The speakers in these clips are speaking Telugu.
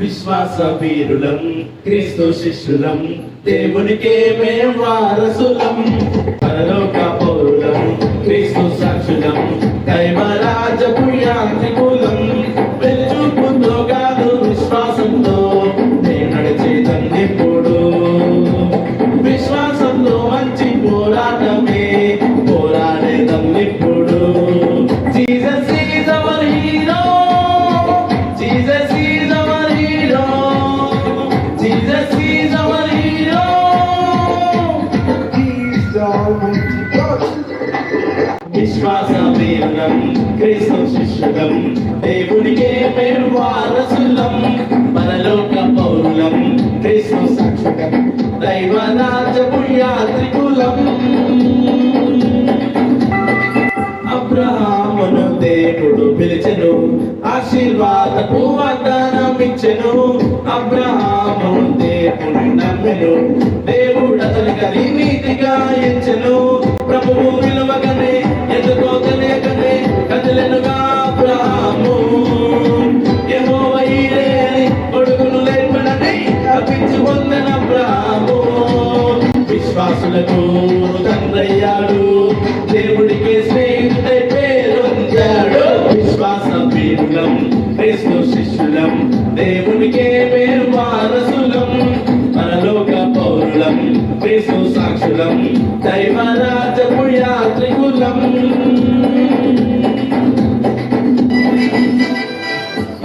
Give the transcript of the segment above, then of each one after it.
విశ్వాస వీరులం క్రీస్తు శిష్యులం దేవునికే మేం వారసులం. విశ్వాస క్రీస్తు శిష్యులం. దేవునికే పేరు వారసులం. పరలోక పౌరులం క్రీస్తు సాక్షులం. దైవరాజపు యాత్రికులం. అబ్రహామును దేవుడు పిలిచెను ఆశీర్వాదపు వాగ్దానం ఇచ్చెను అబ్రహాము దేవుడు నమ్మెను దేవుడు అతని కరి నీతిగా మనసులతో తండ్రయ్యాడు. దేవుడికి స్నేహితుడై పేరొందాడు. విశ్వాసం వీరులం క్రీస్తు శిష్యులం దేవునికే పేరు వారసులం. మనలోక పౌరులం క్రీస్తు సాక్షులం దైవరాజపు యాత్రికులం.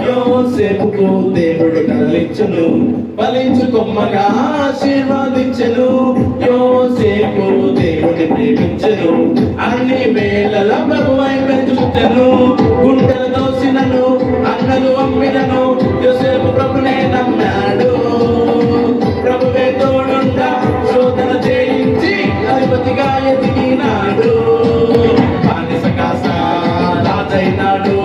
యోసేపుకు దేవుడు కదలించును. ఫలించు కొమ్మగా యోసేపు దేవుని ప్రేమించెను. అన్ని వేళల ప్రభువై పెంచుటను గుండెలు దోసినను అన్నలు అమ్మినను. యోసేపు ప్రభునే నమ్మాడు. ప్రభువే తోడుండా శోధన చేయించి అధిపతిగా ఎదిగినాడు. బానిస రాజైనాడు.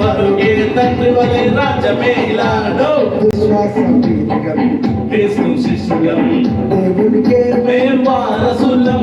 పరుగే తండ్రి వలె రాజమేలాడు. క్రీస్తు శిష్యులం దేవునికే మేము వారసులం.